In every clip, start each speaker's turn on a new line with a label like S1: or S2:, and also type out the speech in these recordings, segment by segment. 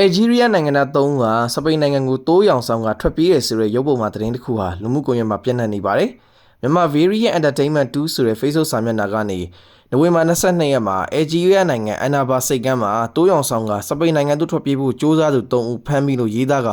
S1: အယ်ဂျီးရီးယားနိုင်ငံသား၃ဦးဟာစပိန်နိုင်ငံကိုတိုးရောင်ဆောင်ကထွက်ပြေးရဆိုတဲ့ရုပ်ပုံမှာသတင်းတစ်ခုဟာလူမှုကွန်ရက်မှာပြန့်နှံ့နေပါတယ်။မြန်မာ Variant Entertainment 2ဆိုတဲ့ Facebook စာမျက်နှာကနေနိုဝင်ဘာ22ရက်မှာအယ်ဂျီးရီးယားနိုင်ငံအန်နာဘာစိတ်ကမ်းမှာတိုးရောင်ဆောင်ကစပိန်နိုင်ငံသို့ထွက်ပြေးဖို့ကြိုးစားသူ၃ဦးဖမ်းမိလို့ရေးသားက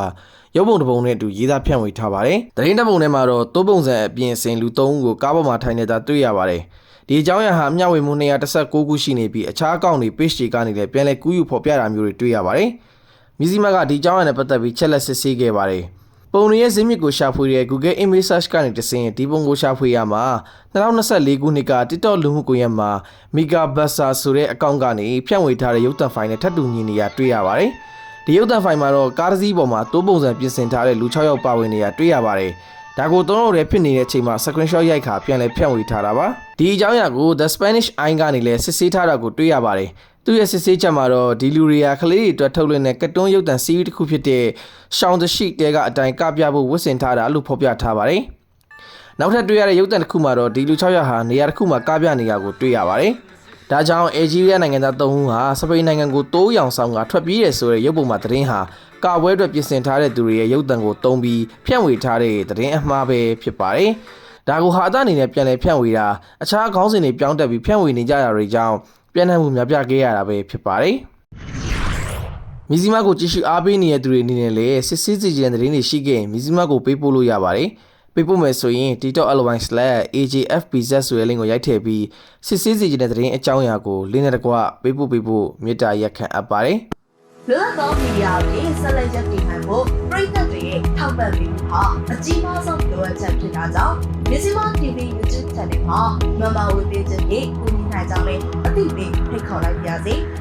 S1: ရုပ်ပုံတစ်ပုံနဲ့အတူရေးသားဖြန့်ဝေထားပါတယ်။သတင်းတစ်ပုံထဲမှာတော့တိုးပုံစံအပြင်အစင်လူ၃ဦးကိုကားပေါ်မှာထိုင်နေတာတွေ့ရပါတယ်။ဒီအကြောင်းအရာဟာမျှဝေမှု216ခုရှိနေပြီးအခြားအကောင့်တွေ page တွေကနေလည်းပြန်လည်ကူးယူဖော်ပြတာမျိုးတွေတွေ့ရပါတယ်။ မြစည်းမကဒီအကြောင်းအရာနဲ့ပတ်သက်ပြီးချက်လက်စစ်ဆေးခဲ့ပါတယ်။ပုံတွေရဲ့ဇင်းမြစ်ကိုရှာဖွေတဲ့ Google Image Search ကနေတဆင့်ဒီပုံကိုရှာဖွေရမှာ2024ခုနှစ်က TikTok လူမှုကွန်ရက်မှာ Mega Bassa ဆိုတဲ့အကောင့်ကနေဖြန့်ဝေထားတဲ့ရုပ်သံဖိုင်နဲ့ထပ်တူညီနေရတွေ့ရပါတယ်။ဒီရုပ်သံဖိုင်မှာတော့ကားတစ်စီးပေါ်မှာတိုးပုံစံပြင်ဆင်ထားတဲ့လူ6ယောက်ပါဝင်နေရတွေ့ရပါတယ်။ဒါကိုသုံးလို့ရဖြစ်နေတဲ့အချိန်မှာ screenshot ရိုက်ခါပြန်လဲဖြန့်ဝေထားတာပါဒီအကြောင်းအရာကို The Spanish Eye ကနေလည်းစစ်ဆေးထားတာကိုတွေ့ရပါတယ် သူရဲ့စစ်ဆေးချက်မှာတော့ဒီလူတွေကကလေးတွေအတွက်ထုတ်လွှင့်တဲ့ကတ်တွန်းရုပ်သံစီးရီးတစ်ခုဖြစ်တဲ့ Shaun the Sheep တဲကအတိုင်းကပြဖို့ဝတ်ဆင်ထားတာလို့ဖော်ပြထားပါတယ်နောက်ထပ်တွေ့ရတဲ့ရုပ်သံတစ်ခုမှာတော့ဒီလူ6ယောက်ဟာနေရာတစ်ခုမှာကပြနေတာကိုတွေ့ရပါတယ်ဒါကြောင့်အယ်ဂျီးရီးယားနိုင်ငံသား၃ဦးဟာစပိန်နိုင်ငံကိုတိုးရောင်ဆောင်ကထွက်ပြေးတယ်ဆိုတဲ့ရုပ်ပုံမှာသတင်းဟာကာပွဲအတွက်ပြင်ဆင်ထားတဲ့သူတွေရဲ့ရုပ်သံကိုတုံးပြီးဖြန့်ဝေထားတဲ့သတင်းအမှားပဲဖြစ်ပါတယ်။ဒါကိုဟာအသအနေနဲ့ပြန်လည်ဖြန့်ဝေတာအခြားခေါင်းစဉ်တွေပြောင်းတက်ပြီးဖြန့်ဝေနေကြတာတွေကြောင့် ပြန်နှံ့မှုများပြားခဲ့ရတာပဲဖြစ်ပါတယ်။မီဇီမာကိုကြည့်ရှုအားပေးနေတဲ့သူတွေအနေနဲ့လည်းစစ်စစ်စီကျန်သတင်းတွေရှိခဲ့ရင်မီဇီမာကိုပေးပို့လို့ရပါတယ်။ပေးပို့မယ်ဆိုရင် TikTok_AJFPZ ဆိုတဲ့ link ကိုရိုက်ထည့်ပြီးစစ်စစ်စီကျန်တဲ့သတင်းအကြောင်းအရာကို link နဲ့တကွပေးပို့ပေးဖို့မေတ္တာရက်ခံအပ်ပါတယ်။
S2: လွတ်လပ်သောမီဒီယာတွေဆက်လက်ရပ်တည်နိုင်ဖို့ပြည်သက်တွေရဲ့ထောက်ပံ့ပေးမှုဟာအကြီးမားဆုံးလိုအပ်ချက်ဖြစ်တာကြောင့်မြစီမ TV YouTube Channel မှာမမဝေပေးခြင်းဖြင့်ကူညီနိုင်ကြောင်း လည်းအသိပေးဖိတ်ခေါ်လိုက်ပါရစေ။